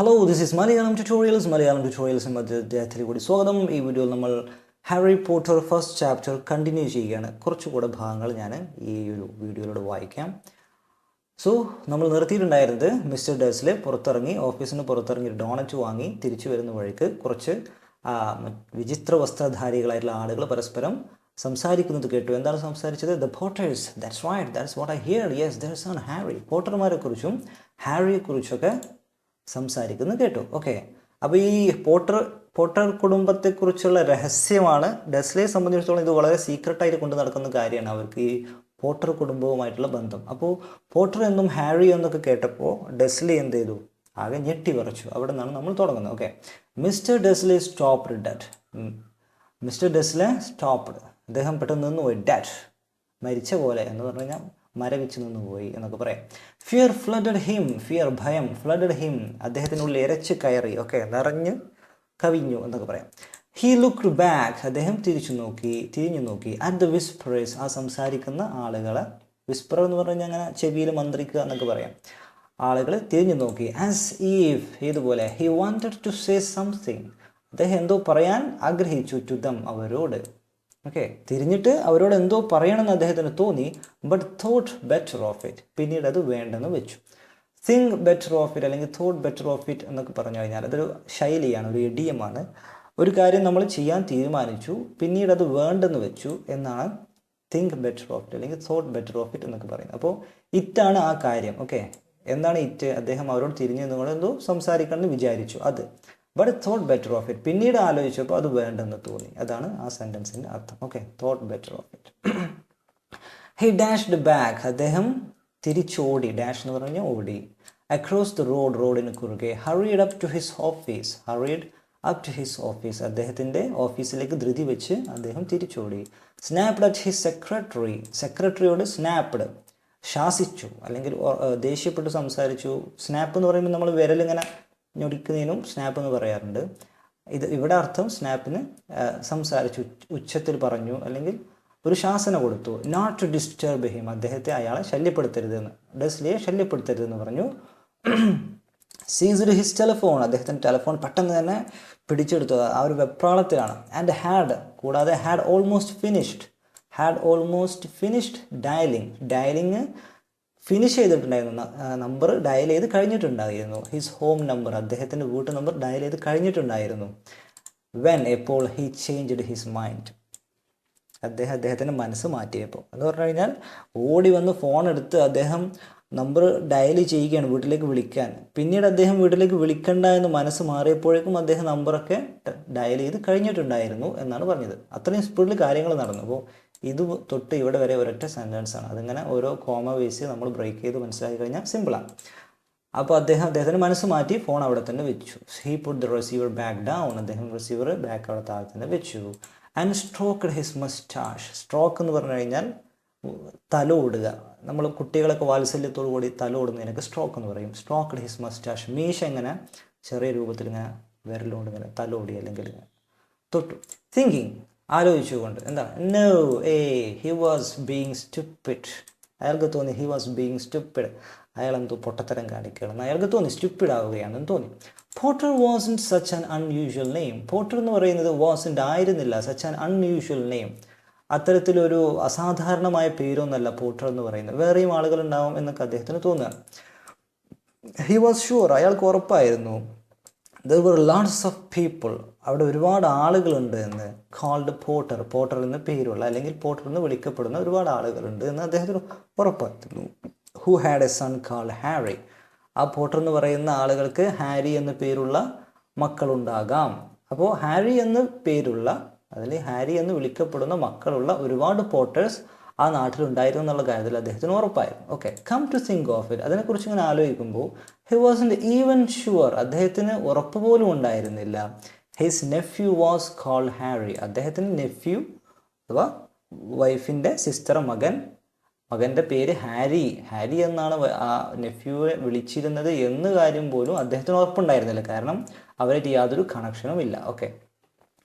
Hello this is Malayalam tutorials Malayalam tutorials അദ്ദേഹത്തിൽ കൂടി സ്വാഗതം. ഈ വീഡിയോയിൽ നമ്മൾ Harry Potter first chapter continue ചെയ്യുകയാണ്. കുറച്ചുകൂടെ ഭാഗങ്ങൾ ഞാൻ ഈ ഒരു വീഡിയോയിലൂടെ വായിക്കാം. സോ നമ്മൾ നിർത്തിയിട്ടുണ്ടായിരുന്നത് മിസ്റ്റർ ഡേഴ്സിൽ പുറത്തിറങ്ങി ഓഫീസിന് പുറത്തിറങ്ങി ഡോണറ്റ് വാങ്ങി തിരിച്ചു വരുന്ന വഴിക്ക് കുറച്ച് വിചിത്ര വസ്ത്രധാരികളായിട്ടുള്ള ആളുകൾ പരസ്പരം സംസാരിക്കുന്നത് കേട്ടു. എന്താണ് സംസാരിച്ചത്? The Potters that's white that's what I hear yes there Harry പോട്ടർമാരെ കുറിച്ചും ഹാരിയെ കുറിച്ചൊക്കെ സംസാരിക്കുന്നത് കേട്ടു. ഓക്കെ അപ്പോൾ ഈ പോട്ടർ പോട്ടർ കുടുംബത്തെക്കുറിച്ചുള്ള രഹസ്യമാണ് ഡെസ്ലയെ സംബന്ധിച്ചിടത്തോളം ഇത് വളരെ സീക്രട്ടായിട്ട് കൊണ്ട് നടക്കുന്ന കാര്യമാണ് അവർക്ക് ഈ പോട്ടർ കുടുംബവുമായിട്ടുള്ള ബന്ധം. അപ്പോൾ പോട്ടർ എന്നും ഹാരി എന്നൊക്കെ കേട്ടപ്പോൾ ഡെസ്ലി എന്ത് ചെയ്തു? ആകെ ഞെട്ടി പറിച്ചു അവിടെ നിന്നാണ് നമ്മൾ തുടങ്ങുന്നത്. Okay mister Dursley stop that mister Dursley stopped അദ്ദേഹം പെട്ടെന്ന് നിന്ന് പോയി ഡാറ്റ് മരിച്ച പോലെ എന്ന് പറഞ്ഞു കഴിഞ്ഞാൽ മരവിച്ച് നിന്നുപോയി എന്നൊക്കെ പറയാം. ഫിയർ ഫ്ലഡഡ് ഹിം ഫിയർ ഭയം ഫ്ലഡഡ് ഹിം അദ്ദേഹത്തിനുള്ളിൽ ഇരച്ച് കയറി ഓക്കെ നിറഞ്ഞ് കവിഞ്ഞു എന്നൊക്കെ പറയാം. ഹി ലുക്ക് ബാക്ക് അദ്ദേഹം തിരിച്ചു നോക്കി തിരിഞ്ഞു നോക്കി. അറ്റ് ദ വിസ്പറേഴ്സ് ആ സംസാരിക്കുന്ന ആളുകളെ വിസ്പർ എന്ന് പറഞ്ഞാൽ അങ്ങനെ ചെവിയിൽ മന്ത്രിക്കുക എന്നൊക്കെ പറയാം. ആളുകൾ തിരിഞ്ഞു നോക്കി. ആസ് ഈഫ് ഇതുപോലെ he wanted to say something അദ്ദേഹം എന്തോ പറയാൻ ആഗ്രഹിച്ചു ദം അവരോട്. ഓക്കെ തിരിഞ്ഞിട്ട് അവരോട് എന്തോ പറയണമെന്ന് അദ്ദേഹത്തിന് തോന്നി but thought better of it പിന്നീട് അത് വേണ്ടെന്ന് വെച്ചു. തിങ്ക് ബെറ്റർ ഓഫ് ഇറ്റ് അല്ലെങ്കിൽ തോട്ട് ബെറ്റർ ഓഫ് ഇറ്റ് എന്നൊക്കെ പറഞ്ഞു കഴിഞ്ഞാൽ അതൊരു ശൈലിയാണ് ഒരു ഇടിയമാണ് ഒരു കാര്യം നമ്മൾ ചെയ്യാൻ തീരുമാനിച്ചു പിന്നീട് അത് വേണ്ടെന്ന് വെച്ചു എന്നാണ് തിങ്ക് ബെറ്റർ ഓഫ് ഇറ്റ് അല്ലെങ്കിൽ തോട്ട് ബെറ്റർ ഓഫ് ഇറ്റ് എന്നൊക്കെ പറയുന്നത്. അപ്പോൾ ഇറ്റാണ് ആ കാര്യം ഓക്കെ എന്താണ് ഇറ്റ്? അദ്ദേഹം അവരോട് തിരിഞ്ഞു നിന്നുകൊണ്ട് എന്തോ സംസാരിക്കണമെന്ന് വിചാരിച്ചു അത്. But thought better of it പിന്നീട് ആലോചിച്ചപ്പോൾ അത് വേണ്ടെന്ന് തോന്നി. അതാണ് ആ സെന്റൻസിന്റെ അർത്ഥം. Okay thought better of it he dashed back അദ്ദേഹം തിരിച്ചോടി. ഡാഷ് എന്ന് പറഞ്ഞാൽ ഓടി. അക്രോസ് ദ റോഡ് റോഡിന് കുറുകെ hurried up to his office hurried up to his office അദ്ദേഹത്തിന്റെ ഓഫീസിലേക്ക് ധൃതി വെച്ച് അദ്ദേഹം തിരിച്ചോടി. സ്നാപ്ഡ് അറ്റ് ഹിസ് സെക്രട്ടറി സെക്രട്ടറിയോട് സ്നാപ്ഡ് ശാസിച്ചു. അല്ലെങ്കിൽ ദേഷ്യപ്പെട്ട് സംസാരിച്ചു. സ്നാപ്പ് എന്ന് പറയുമ്പോൾ നമ്മൾ വിരലിങ്ങനെ ഞൊടിക്കുന്നതിനും സ്നാപ്പ് എന്ന് പറയാറുണ്ട്. ഇത് ഇവിടെ അർത്ഥം സ്നാപ്പിന് സംസാരിച്ചു ഉച്ചത്തിൽ പറഞ്ഞു അല്ലെങ്കിൽ ഒരു ശാസന കൊടുത്തു. നോട്ട് ടു ഡിസ്റ്റർബ് ഹിം അദ്ദേഹത്തെ അയാളെ ശല്യപ്പെടുത്തരുതെന്ന് ഡെസ്ലിയെ ശല്യപ്പെടുത്തരുതെന്ന് പറഞ്ഞു. സീസ്ഡ് ഹിസ് ടെലിഫോൺ അദ്ദേഹത്തിന്റെ ടെലിഫോൺ പെട്ടെന്ന് തന്നെ പിടിച്ചെടുത്തു. ആ ഒരു വെപ്രാളത്തിലാണ്. ആൻഡ് ഹാഡ് കൂടാതെ had almost finished had almost finished dialling dialling finish ചെയ്തിട്ടുണ്ടായിരുന്നു. നമ്പർ ഡയൽ ചെയ്ത് കഴിഞ്ഞിട്ടുണ്ടായിരുന്നു. ഹിസ് ഹോം നമ്പർ അദ്ദേഹത്തിന്റെ വീട്ടു നമ്പർ ഡയൽ ചെയ്ത് കഴിഞ്ഞിട്ടുണ്ടായിരുന്നു. വെൻ എപ്പോൾ ഹി ചേഞ്ച്ഡ് ഹിസ് മൈൻഡ് അദ്ദേഹം അദ്ദേഹത്തിന്റെ മനസ്സ് മാറ്റിയപ്പോൾ. എന്ന് പറഞ്ഞു കഴിഞ്ഞാൽ ഓടി വന്ന് ഫോൺ എടുത്ത് അദ്ദേഹം നമ്പർ ഡയൽ ചെയ്യുകയാണ് വീട്ടിലേക്ക് വിളിക്കാൻ. പിന്നീട് അദ്ദേഹം വീട്ടിലേക്ക് വിളിക്കണ്ട എന്ന് മനസ്സ് മാറിയപ്പോഴേക്കും അദ്ദേഹം നമ്പറൊക്കെ ഡയൽ ചെയ്ത് കഴിഞ്ഞിട്ടുണ്ടായിരുന്നു എന്നാണ് പറഞ്ഞത്. അത്രയും സ്പീഡിൽ കാര്യങ്ങൾ നടന്നു. അപ്പോൾ ഇത് തൊട്ട് ഇവിടെ വരെ ഒരൊറ്റ സെന്റൻസ് ആണ്. അതിങ്ങനെ ഓരോ കോമ വേസ് നമ്മൾ ബ്രേക്ക് ചെയ്ത് മനസ്സിലാക്കി കഴിഞ്ഞാൽ സിമ്പിളാണ് അപ്പോൾ അദ്ദേഹം അദ്ദേഹത്തിന്റെ മനസ്സ് മാറ്റി ഫോൺ അവിടെ തന്നെ വെച്ചു. He put the receiver back down അദ്ദേഹം റിസീവർ ബാക്ക് അവിടെ താഴെ തന്നെ വെച്ചു. And stroked his moustache stroke എന്ന് പറഞ്ഞു കഴിഞ്ഞാൽ തല ഓടുക. നമ്മൾ കുട്ടികളൊക്കെ വാത്സല്യത്തോടു കൂടി തല ഓടുന്നതിനൊക്കെ സ്ട്രോക്ക് എന്ന് പറയും. സ്ട്രോക്ക്ഡ് ഹിസ് മസ്റ്റാഷ് മീശ ഇങ്ങനെ ചെറിയ രൂപത്തിൽ ഇങ്ങനെ വിരലോട് ഇങ്ങനെ തലോടി അല്ലെങ്കിൽ തൊട്ടു. തിങ്കിങ് ആലോചിച്ചുകൊണ്ട്. എന്താ? നോ ഏ ഹി വാസ് ബീങ് സ്റ്റുപ്പിഡ് അയാൾക്ക് തോന്നി ഹി വാസ് ബീങ് സ്റ്റുപ്പിഡ് അയാൾ എന്തോ പൊട്ടത്തരം കാണിക്കുകയാണെന്ന് അയാൾക്ക് തോന്നി സ്റ്റുപ്പിഡ് ആവുകയാണെന്ന് തോന്നി. Potter was in such an unusual name Potter എന്ന് പറയുന്നത് വാസന്റ് ആയിരുന്നില്ല. സച്ച് ആൻ അൺയൂഷ്വൽ നെയിം അത്തരത്തിലൊരു അസാധാരണമായ പേരൊന്നല്ല പോട്ടർ എന്ന് പറയുന്നത്. വേറെയും ആളുകൾ ഉണ്ടാവും എന്നൊക്കെ അദ്ദേഹത്തിന് തോന്നുക. ഹി വാസ് ഷുവർ അയാൾക്ക് ഉറപ്പായിരുന്നു. There were lots of people അവിടെ ഒരുപാട് ആളുകളുണ്ട് എന്ന് കോൾഡ് പോട്ടർ പോട്ടർ എന്ന് പേരുള്ള അല്ലെങ്കിൽ പോട്ടർ എന്ന് വിളിക്കപ്പെടുന്ന ഒരുപാട് ആളുകളുണ്ട് എന്ന് അദ്ദേഹത്തിന് ഉറപ്പായിരുന്നു who had a son called Harry ആ പോട്ടർ എന്ന് പറയുന്ന ആളുകൾക്ക് ഹാരി എന്ന പേരുള്ള മക്കളുണ്ടാകാം. അപ്പോൾ ഹാരി എന്ന് പേരുള്ള അതിൽ ഹാരി എന്ന് വിളിക്കപ്പെടുന്ന മക്കളുള്ള ഒരുപാട് പോട്ടേഴ്സ് ആ നാട്ടിലുണ്ടായിരുന്നു എന്നുള്ള കാര്യത്തിൽ അദ്ദേഹത്തിന് ഉറപ്പായിരുന്നു. Okay come to think of it അതിനെക്കുറിച്ച് ഇങ്ങനെ ആലോചിക്കുമ്പോൾ he was in even sure അദ്ദേഹത്തിന് ഉറപ്പ് പോലും ഉണ്ടായിരുന്നില്ല. His nephew was called Harry അദ്ദേഹത്തിന്റെ നെഫ്യൂ അഥവാ വൈഫിന്റെ സിസ്റ്റർ മകൻ മകന്റെ പേര് ഹാരി. ഹാരി എന്നാണ് ആ നെഫ്യൂവെ വിളിച്ചിരുന്നത് എന്ന് കാര്യം പോലും അദ്ദേഹത്തിന് ഉറപ്പുണ്ടായിരുന്നില്ല. കാരണം അവരായിട്ട് യാതൊരു കണക്ഷനും ഇല്ല. ഓക്കെ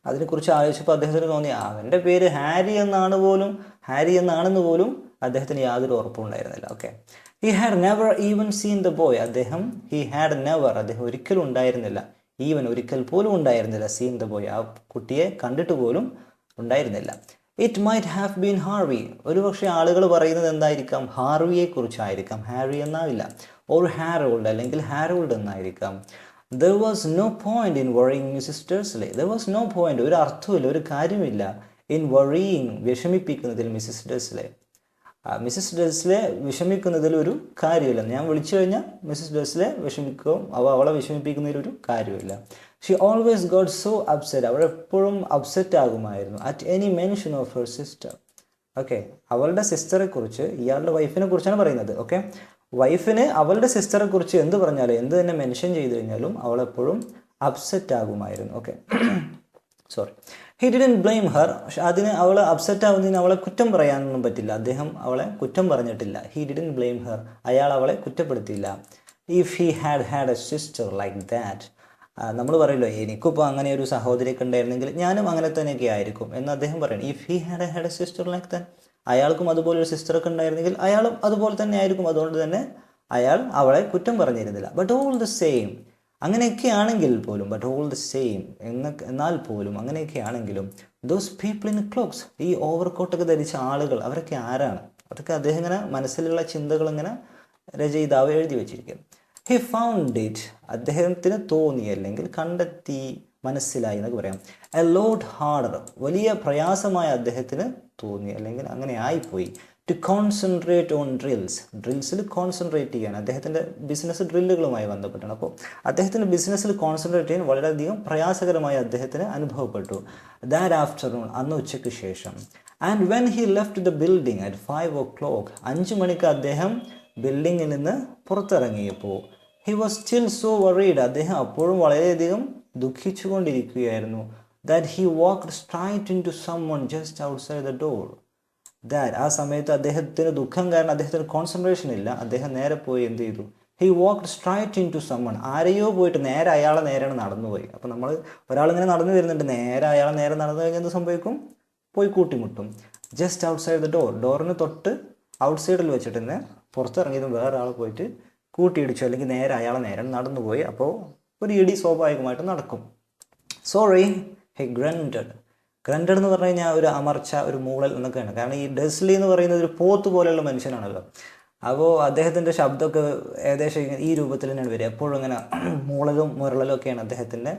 അതിനെക്കുറിച്ച് ആലോചിച്ചപ്പോൾ അദ്ദേഹത്തിന് തോന്നി അവന്റെ പേര് ഹാരി എന്നാണ് പോലും ഹാരി എന്നാണെന്ന് പോലും അദ്ദേഹത്തിന് യാതൊരു ഉറപ്പുണ്ടായിരുന്നില്ല. Okay he had never even seen the boy അദ്ദേഹം ഹി ഹാഡ് നെവർ അദ്ദേഹം ഒരിക്കലും ഉണ്ടായിരുന്നില്ല. ഈവൻ ഒരിക്കൽ പോലും ഉണ്ടായിരുന്നില്ല. Seen the boy. ആ കുട്ടിയെ കണ്ടിട്ട് പോലും ഉണ്ടായിരുന്നില്ല. It might have been Harvey ഒരുപക്ഷെ ആളുകൾ പറയുന്നത് എന്തായിരിക്കാം? ഹാർവിയെ കുറിച്ചായിരിക്കാം ഹാരി എന്നാവില്ല. ഓർ ഹാരോൾഡ് അല്ലെങ്കിൽ Harold എന്നായിരിക്കാം. There was no point in worrying Mrs സിസ്റ്റേഴ്സിലെ there was no point ഒരു അർത്ഥമില്ല ഒരു കാര്യമില്ല ഇൻ വറിയിങ് വിഷമിപ്പിക്കുന്നതിൽ മിസ്സിസ് ഡേഴ്സ്ലേ മിസ്സിസ് ഡെസ്ലെ വിഷമിക്കുന്നതിൽ ഒരു കാര്യമില്ല. ഞാൻ വിളിച്ചു കഴിഞ്ഞാൽ മിസ്സസ് ഡെസ്ലെ വിഷമിക്കും. അവ അവളെ വിഷമിപ്പിക്കുന്നതിൽ ഒരു കാര്യമില്ല. She always got so upset അവൾ എപ്പോഴും upset ആകുമായിരുന്നു at any mention of her sister okay അവളുടെ സിസ്റ്ററെ കുറിച്ച് ഇയാളുടെ വൈഫിനെ കുറിച്ചാണ് പറയുന്നത്. ഓക്കെ വൈഫിന് അവളുടെ സിസ്റ്ററെ കുറിച്ച് എന്ത് പറഞ്ഞാലും എന്ത് തന്നെ മെൻഷൻ ചെയ്ത് കഴിഞ്ഞാലും അവളെപ്പോഴും upset ആകുമായിരുന്നു. Okay sorry he didn't blame her പക്ഷെ അതിന് അവൾ അപ്സെറ്റ് ആവുന്നതിന് അവളെ കുറ്റം പറയാനൊന്നും പറ്റില്ല. അദ്ദേഹം അവളെ കുറ്റം പറഞ്ഞിട്ടില്ല. ഹി ഡിഡൻ ബ്ലെയിം ഹർ അയാൾ അവളെ കുറ്റപ്പെടുത്തിയില്ല. If he had had a sister like that നമ്മൾ പറയല്ലോ എനിക്കിപ്പോൾ അങ്ങനെ ഒരു സഹോദരിയൊക്കെ ഉണ്ടായിരുന്നെങ്കിൽ ഞാനും അങ്ങനെ തന്നെയൊക്കെ ആയിരിക്കും എന്ന് അദ്ദേഹം പറയണം. If he had had a sister like that അയാൾക്കും അതുപോലെ ഒരു സിസ്റ്ററൊക്കെ ഉണ്ടായിരുന്നെങ്കിൽ അയാളും അതുപോലെ തന്നെ ആയിരിക്കും. അതുകൊണ്ട് തന്നെ അയാൾ അവളെ കുറ്റം പറഞ്ഞിരുന്നില്ല. ബട്ട് ഓൾ ദ സെയിം അങ്ങനെയൊക്കെ ആണെങ്കിൽ പോലും ബട്ട് ഓൾ ദ സെയിം എന്ന എന്നാൽ പോലും അങ്ങനെയൊക്കെ ആണെങ്കിലും ദോസ് പീപ്പിൾ ഇൻ ക്ലോക്സ് ഈ ഓവർ കോട്ടൊക്കെ ധരിച്ച ആളുകൾ അവരൊക്കെ ആരാണ്? അതൊക്കെ അദ്ദേഹം ഇങ്ങനെ മനസ്സിലുള്ള ചിന്തകൾ ഇങ്ങനെ രചയിതാവ് എഴുതി വെച്ചിരിക്കും ഹി ഫൗണ്ട് ഇറ്റ് അദ്ദേഹത്തിന് തോന്നി അല്ലെങ്കിൽ കണ്ടെത്തി മനസ്സിലായി എന്നൊക്കെ പറയാം. എ ലോഡ് ഹാർഡർ വലിയ പ്രയാസമായ അദ്ദേഹത്തിന് തോന്നി അല്ലെങ്കിൽ അങ്ങനെ ആയിപ്പോയി. ടു കോൺസെൻട്രേറ്റ് ഓൺ ഡ്രിൽസ് ഡ്രിൽസിൽ കോൺസെൻട്രേറ്റ് ചെയ്യാൻ അദ്ദേഹത്തിന്റെ ബിസിനസ് ഡ്രില്ലുകളുമായി ബന്ധപ്പെട്ടാണ്. അപ്പോൾ അദ്ദേഹത്തിന്റെ ബിസിനസ്സിൽ കോൺസെൻട്രേറ്റ് ചെയ്യാൻ വളരെയധികം പ്രയാസകരമായി അദ്ദേഹത്തിന് അനുഭവപ്പെട്ടു. ദാറ്റ് ആഫ്റ്റർനൂൺ അന്ന് ഉച്ചയ്ക്ക് ശേഷം. And when he left the building at five o'clock അഞ്ച് മണിക്ക് അദ്ദേഹം ബിൽഡിങ്ങിൽ നിന്ന് പുറത്തിറങ്ങിയപ്പോൾ he was still so worried അദ്ദേഹം അപ്പോഴും വളരെയധികം ദുഃഖിച്ചുകൊണ്ടിരിക്കുകയായിരുന്നു. That he walked straight into someone just outside the door that ആ സമയത്ത് അദ്ദേഹത്തിന് ദുഃഖം കാരണം അദ്ദേഹത്തിന് കോൺസെൻട്രേഷൻ ഇല്ല. അദ്ദേഹം നേരെ പോയി എന്ത് ചെയ്തു? He walk straight into someone ആരെയോ പോയിട്ട് നേരെ അയാളെ നേരെയാണ് നടന്നുപോയി. അപ്പോൾ നമ്മൾ ഒരാളിങ്ങനെ നടന്നു വരുന്നുണ്ട്. നേരെ അയാളെ നേരെ നടന്നു കഴിഞ്ഞാൽ എന്ത് സംഭവിക്കും? പോയി കൂട്ടിമുട്ടും. ജസ്റ്റ് ഔട്ട്സൈഡ് ദ ഡോർ ഡോറിന് തൊട്ട് ഔട്ട്സൈഡിൽ വെച്ചിട്ട് തന്നെ പുറത്തിറങ്ങിയതും വേറെ ആൾ പോയിട്ട് കൂട്ടിയിടിച്ചു. അല്ലെങ്കിൽ നേരെ അയാളെ നേരെ നടന്നുപോയി. അപ്പോൾ ഒരു ഇടി സ്വാഭാവികമായിട്ട് നടക്കും. സോറി ഹി ഗ്രൻഡഡ് ഗ്രൻഡഡ് എന്ന് പറഞ്ഞു കഴിഞ്ഞാൽ ഒരു അമർച്ച ഒരു മൂളൽ എന്നൊക്കെയാണ്. കാരണം ഈ ഡെസ്ലി എന്ന് പറയുന്നത് ഒരു പോത്ത് പോലെയുള്ള മനുഷ്യനാണല്ലോ. അപ്പോൾ അദ്ദേഹത്തിന്റെ ശബ്ദമൊക്കെ ഏകദേശം ഈ രൂപത്തിൽ തന്നെയാണ് വരിക. എപ്പോഴും ഇങ്ങനെ മൂളലും മുരളലും ഒക്കെയാണ് അദ്ദേഹത്തിന്റെ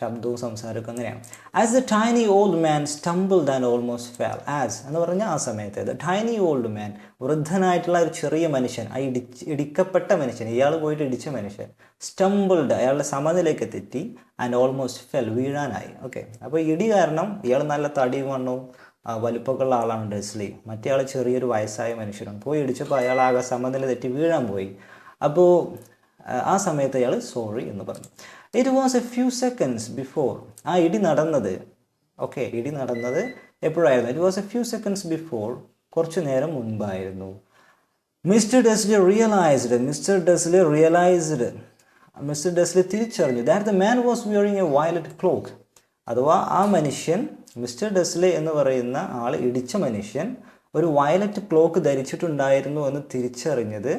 ശബ്ദവും സംസാരമൊക്കെ അങ്ങനെയാണ്. As the tiny old man stumble then almost fell as എന്ന് പറഞ്ഞാൽ ആ സമയത്ത് ദ ടൈനി ഓൾഡ് മാൻ വൃദ്ധനായിട്ടുള്ള ഒരു ചെറിയ മനുഷ്യൻ ആ ഇടിച്ച് ഇടിക്കപ്പെട്ട മനുഷ്യൻ ഇയാൾ പോയിട്ട് ഇടിച്ച മനുഷ്യൻ സ്റ്റംബിൾഡ് അയാളുടെ സമനിലേക്ക് തെറ്റി ആൻഡ് ഓൾമോസ്റ്റ് ഫെൽ വീഴാനായി. ഓക്കെ അപ്പോൾ ഇടി കാരണം ഇയാൾ നല്ല തടിയും വണ്ണവും വലുപ്പമൊക്കെയുള്ള വലിപ്പമൊക്കെ ആളാണ് ഡെസ്ലി. മറ്റേ ആൾ ചെറിയൊരു വയസ്സായ മനുഷ്യനാണ് പോയി ഇടിച്ചപ്പോൾ അയാൾ ആകെ സമനില തെറ്റി വീഴാൻ പോയി. അപ്പോൾ ആ സമയത്ത് അയാൾ സോറി എന്ന് പറഞ്ഞു. It was a few seconds before ആ ഇടി നടന്നത് ഓക്കെ ഇടി നടന്നത് എപ്പോഴായിരുന്നു? It was a few seconds before കുറച്ചു നേരം മുൻപായിരുന്നു. Mister Dursley realised mister Dursley realised mister Dursley തിരിച്ചറിഞ്ഞു. That the man was wearing a violet cloak അഥവാ ആ മനുഷ്യൻ മിസ്റ്റർ ഡെസ്ലി എന്ന് പറയുന്ന ആൾ ഇടിച്ച മനുഷ്യൻ ഒരു വയലറ്റ് ക്ലോക്ക് ധരിച്ചിട്ടുണ്ടായിരുന്നു എന്ന് തിരിച്ചറിഞ്ഞത്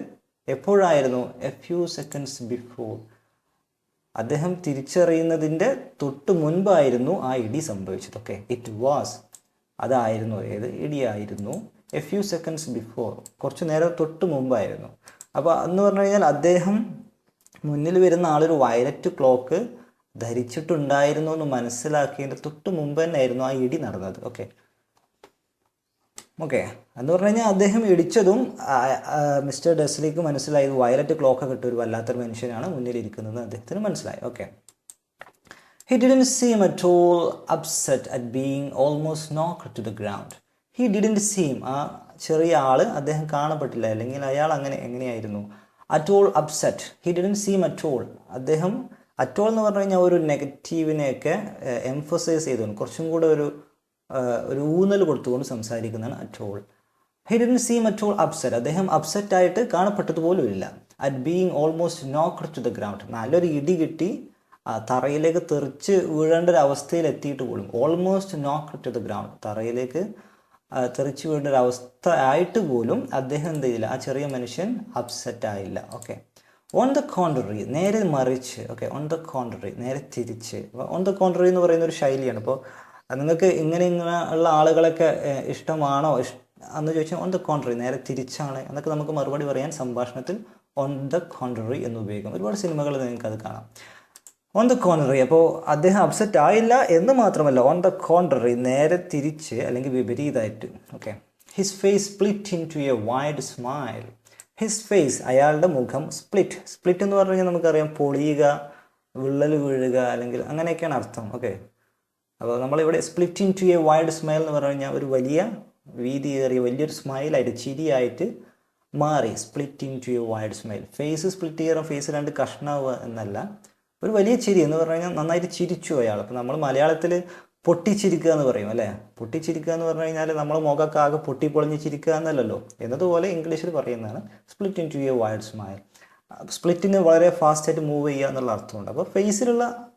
എപ്പോഴായിരുന്നു? എ ഫ്യൂ സെക്കൻഡ്സ് ബിഫോർ അദ്ദേഹം തിരിച്ചറിയുന്നതിന്റെ തൊട്ട് മുൻപായിരുന്നു ആ ഇടി സംഭവിച്ചത് ഓക്കെ ഇറ്റ് വാസ് അതായിരുന്നു. ഏത്? ഇടിയായിരുന്നു. എ ഫ്യൂ സെക്കൻഡ്സ് ബിഫോർ കുറച്ച് നേരം തൊട്ട് മുമ്പായിരുന്നു. അപ്പോൾ എന്ന് പറഞ്ഞു കഴിഞ്ഞാൽ അദ്ദേഹം മുന്നിൽ വരുന്ന ആളൊരു വയലറ്റ് ക്ലോക്ക് ധരിച്ചിട്ടുണ്ടായിരുന്നു എന്ന് മനസ്സിലാക്കിയതിന്റെ തൊട്ട് മുമ്പ് തന്നെയായിരുന്നു ആ ഇടി നടന്നത്. Okay okay. എന്ന് പറഞ്ഞു കഴിഞ്ഞാൽ അദ്ദേഹം ഇടിച്ചതും മിസ്റ്റർ ഡെസ്ലിക്ക് മനസ്സിലായത് വയലറ്റ് ക്ലോക്ക് ഇട്ട ഒരു വല്ലാത്തൊരു മനുഷ്യനാണ് മുന്നിലിരിക്കുന്നത്. അദ്ദേഹത്തിന് മനസ്സിലായി. Okay. He didn't seem at all upset at being almost knock to the ground he didn't seem ആ ചെറിയ ആൾ അദ്ദേഹം കാണപ്പെട്ടില്ല. അല്ലെങ്കിൽ അയാൾ അങ്ങനെ എങ്ങനെയായിരുന്നു? At all upset he didn't seem at all അദ്ദേഹം അറ്റ് ഓൾ എന്ന് പറഞ്ഞു കഴിഞ്ഞാൽ ഒരു നെഗറ്റീവിനെയൊക്കെ എംഫസൈസ് ചെയ്തുകൊണ്ട് കുറച്ചും കൂടെ ഒരു ഒരു ഊന്നൽ കൊടുത്തുകൊണ്ട് സംസാരിക്കുന്നതാണ് at all he didn't seem at all upset അദ്ദേഹം അപ്സെറ്റായിട്ട് ആയിട്ട് കാണപ്പെട്ടത് പോലും ഇല്ല. At being almost knocked to the ground നല്ലൊരു ഇടി കിട്ടി തറയിലേക്ക് തെറിച്ച് വീഴേണ്ട ഒരു അവസ്ഥയിൽ എത്തിയിട്ട് പോലും. Almost knocked to the ground തറയിലേക്ക് തെറിച്ച് വീഴേണ്ട ഒരു അവസ്ഥ ആയിട്ട് പോലും അദ്ദേഹം എന്ത് ചെയ്തില്ല ആ ചെറിയ മനുഷ്യൻ അപ്സെറ്റ് ആയില്ല. ഓക്കെ ഓൺ ദ കോൺട്രറി നേരെ മറിച്ച് ഓക്കെ ഓൺ ദ കോൺട്രറി നേരെ തിരിച്ച്. ഓൺ ദ കോൺട്രറി എന്ന് പറയുന്ന ഒരു ശൈലിയാണ്. ഇപ്പോൾ നിങ്ങൾക്ക് ഇങ്ങനെ ഇങ്ങനെ ഉള്ള ആളുകളൊക്കെ ഇഷ്ടമാണോ? ഇഷ് എന്ന് ചോദിച്ചാൽ ഓൺ ദ കോൺട്രറി നേരെ തിരിച്ചാണ്. എന്നൊക്കെ നമുക്ക് മറുപടി പറയാൻ സംഭാഷണത്തിൽ ഓൺ ദ കോൺട്രറി എന്ന് ഉപയോഗിക്കും. ഒരുപാട് സിനിമകൾ നിങ്ങൾക്ക് അത് കാണാം. ഓൺ ദ കോൺട്രറി അപ്പോൾ അദ്ദേഹം അപ്സെറ്റ് ആയില്ല എന്ന് മാത്രമല്ല ഓൺ ദ കോൺട്രറി നേരെ തിരിച്ച് അല്ലെങ്കിൽ വിപരീതമായിട്ട് okay his face split into a wide smile his face അയാളുടെ മുഖം സ്പ്ലിറ്റ് സ്പ്ലിറ്റ് എന്ന് പറഞ്ഞു കഴിഞ്ഞാൽ നമുക്കറിയാം പൊളിയുക വിള്ളൽ വീഴുക അല്ലെങ്കിൽ അങ്ങനെയൊക്കെയാണ് അർത്ഥം ഓക്കെ അപ്പോൾ നമ്മളിവിടെ split into a wide smile എന്ന് പറഞ്ഞു കഴിഞ്ഞാൽ ഒരു വലിയ വീതിയേറിയ വലിയൊരു സ്മൈലായിട്ട് ചിരിയായിട്ട് മാറി. Split into a wide smile face split ചെയ്യാൻ ഫേസ് രണ്ട് കഷ്ണാവുക എന്നല്ല. ഒരു വലിയ ചിരി എന്ന് പറഞ്ഞു കഴിഞ്ഞാൽ നന്നായിട്ട് ചിരിച്ചു അയാൾ. അപ്പോൾ നമ്മൾ മലയാളത്തിൽ പൊട്ടിച്ചിരിക്കുക എന്ന് പറയും അല്ലേ? പൊട്ടിച്ചിരിക്കുക എന്ന് പറഞ്ഞു കഴിഞ്ഞാൽ നമ്മൾ മുഖമൊക്കെ ആകെ പൊട്ടിപ്പൊളിഞ്ഞ് ചിരിക്കുക എന്നല്ലല്ലോ. എന്നതുപോലെ ഇംഗ്ലീഷിൽ പറയുന്നതാണ് split into a wide smile സ്പ്ലിറ്റിന് വളരെ ഫാസ്റ്റായിട്ട് മൂവ് ചെയ്യുക എന്നുള്ള അർത്ഥമുണ്ട്. അപ്പോൾ ഫേസിലുള്ള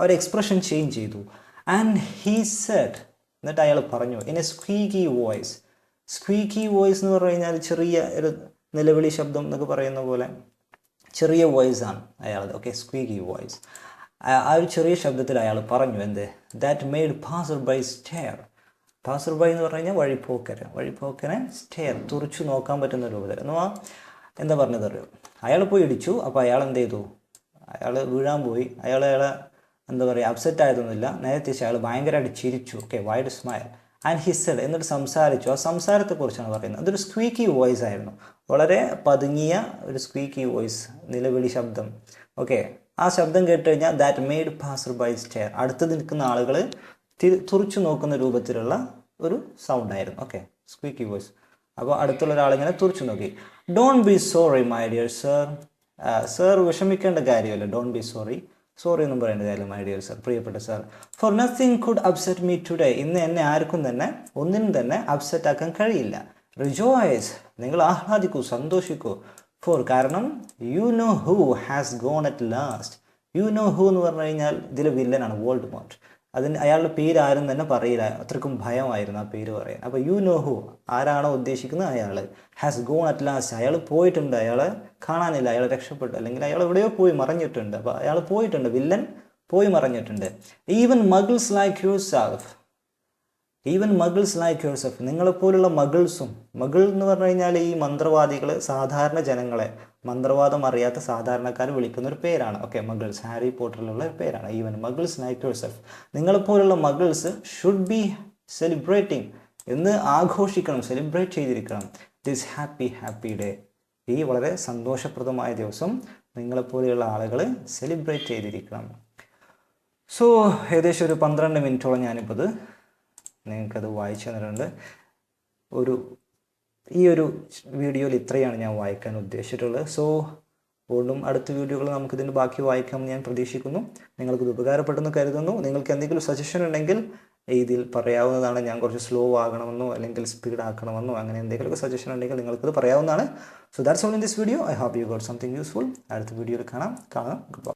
ഒരു എക്സ്പ്രഷൻ ചേഞ്ച് ചെയ്തു. ആൻഡ് ഹീ സെഡ് എന്നിട്ട് അയാൾ പറഞ്ഞു in a squeaky voice squeaky voice എന്ന് പറഞ്ഞു കഴിഞ്ഞാൽ ചെറിയ ഒരു നിലവിളി ശബ്ദം എന്നൊക്കെ പറയുന്ന പോലെ ചെറിയ വോയിസ് ആണ് അയാളത് ഓക്കെ സ്ക്വീക്കി വോയിസ് ആ ഒരു ചെറിയ ശബ്ദത്തിൽ അയാൾ പറഞ്ഞു എന്ത്? That made passer by stair passer by എന്ന് പറഞ്ഞു കഴിഞ്ഞാൽ വഴിപ്പോക്കര്. വഴിപ്പോക്കനെ സ്റ്റെയർ തുറച്ചു നോക്കാൻ പറ്റുന്ന രൂപത്തിൽ എന്ന് പറഞ്ഞാൽ എന്താ പറഞ്ഞത് അറിയോ? അയാൾ പോയി ഇടിച്ചു അപ്പോൾ അയാൾ എന്ത് ചെയ്തു? അയാൾ വീഴാൻ പോയി. അയാൾ അയാളെ എന്താ പറയുക അപ്സെറ്റ് ആയതൊന്നുമില്ല. നേരെ തിരിച്ച് അയാൾ ഭയങ്കരമായിട്ട് ചിരിച്ചു. Okay wide smile and hissed എന്നിട്ട് സംസാരിച്ചു. ആ സംസാരത്തെക്കുറിച്ചാണ് പറയുന്നത്. അതൊരു സ്ക്വീക്കി വോയിസ് ആയിരുന്നു. വളരെ പതുങ്ങിയ ഒരു സ്ക്വീക്കി വോയിസ് നിലവിളി ശബ്ദം. ഓക്കെ ആ ശബ്ദം കേട്ട് കഴിഞ്ഞാൽ that made passer by stair അടുത്ത് നിൽക്കുന്ന ആളുകൾ തുറച്ചു നോക്കുന്ന രൂപത്തിലുള്ള ഒരു സൗണ്ട് ആയിരുന്നു. ഓക്കെ സ്ക്വീക്കി വോയിസ് അപ്പോൾ അടുത്തുള്ള ഒരാളിങ്ങനെ തുറച്ചു നോക്കി. Don't be sorry my dear sir sir വിഷമിക്കേണ്ട കാര്യമല്ല. ഡോണ്ട് ബി സോറി സോറി ഒന്നും പറയേണ്ട കാര്യം മൈ ഡിയർ സർ പ്രിയപ്പെട്ട sir for nothing could upset me today ഇന്ന് എന്നെ ആർക്കും തന്നെ ഒന്നിനും തന്നെ അപ്സെറ്റ് ആക്കാൻ കഴിയില്ല. റിജോയ്സ് നിങ്ങൾ ആഹ്ലാദിക്കൂ സന്തോഷിക്കൂ. ഫോർ കാരണം you know who has gone at last you know who എന്ന് പറഞ്ഞു കഴിഞ്ഞാൽ ഇതിലെ വില്ലനാണ് വേൾഡ് മോട്ട് അതിന് അയാളുടെ പേര് ആരും തന്നെ പറയില്ല. അത്രക്കും ഭയമായിരുന്നു ആ പേര് പറയാൻ. അപ്പോൾ യു നോ ഹു ആരാണോ ഉദ്ദേശിക്കുന്നത് അയാൾ ഹാസ് ഗോൺ അറ്റ് ലാസ്റ്റ് അയാൾ പോയിട്ടുണ്ട്. അയാൾ കാണാനില്ല. അയാൾ രക്ഷപ്പെട്ടു. അല്ലെങ്കിൽ അയാൾ എവിടെയോ പോയി മറിഞ്ഞിട്ടുണ്ട്. അപ്പോൾ അയാൾ പോയിട്ടുണ്ട്. വില്ലൻ പോയി മറിഞ്ഞിട്ടുണ്ട്. Even muggles like yourself even muggles like yourself നിങ്ങളെപ്പോലുള്ള മഗിൾസും മഗിൾ എന്ന് പറഞ്ഞു കഴിഞ്ഞാൽ ഈ മന്ത്രവാദികൾ സാധാരണ ജനങ്ങളെ മന്ത്രവാദം അറിയാത്ത സാധാരണക്കാർ വിളിക്കുന്ന ഒരു പേരാണ്. ഓക്കെ മഗിൾസ്. ഹാരി പോട്ടറിലുള്ള ഒരു പേരാണ്. ഈവൻ മഗിൾസ് ലൈക്ക് യുവർ നിങ്ങളെപ്പോലുള്ള മഗിൾസ് ഷുഡ് ബി സെലിബ്രേറ്റിംഗ് എന്ന് ആഘോഷിക്കണം സെലിബ്രേറ്റ് ചെയ്തിരിക്കണം. ദിസ് ഹാപ്പി ഹാപ്പി ഡേ ഈ വളരെ സന്തോഷപ്രദമായ ദിവസം നിങ്ങളെപ്പോലെയുള്ള ആളുകൾ സെലിബ്രേറ്റ് ചെയ്തിരിക്കണം. സോ ഏകദേശം ഒരു പന്ത്രണ്ട് മിനിറ്റോളം ഞാനിപ്പോൾ ഇത് നിങ്ങൾക്കത് വായിച്ചു തന്നിട്ടുണ്ട്. ഒരു ഈ ഒരു വീഡിയോയിൽ ഇത്രയാണ് ഞാൻ വായിക്കാൻ ഉദ്ദേശിച്ചിട്ടുള്ളത്. സോ വീണ്ടും അടുത്ത വീഡിയോകൾ നമുക്കിതിന്റെ ബാക്കി വായിക്കാമെന്ന് ഞാൻ പ്രതീക്ഷിക്കുന്നു. നിങ്ങൾക്കിത് ഉപകാരപ്പെട്ടെന്ന് കരുതുന്നു. നിങ്ങൾക്ക് എന്തെങ്കിലും സജഷൻ ഉണ്ടെങ്കിൽ ഇതിൽ പറയാവുന്നതാണ്. ഞാൻ കുറച്ച് സ്ലോ ആകണമെന്നോ അല്ലെങ്കിൽ സ്പീഡ് ആക്കണമെന്നോ അങ്ങനെ എന്തെങ്കിലുമൊക്കെ സജഷൻ ഉണ്ടെങ്കിൽ നിങ്ങൾക്കിത് പറയാവുന്നതാണ്. So that's all in this video I hope you got something useful അടുത്ത വീഡിയോയിൽ കാണാം. കാണാം. ഗുഡ്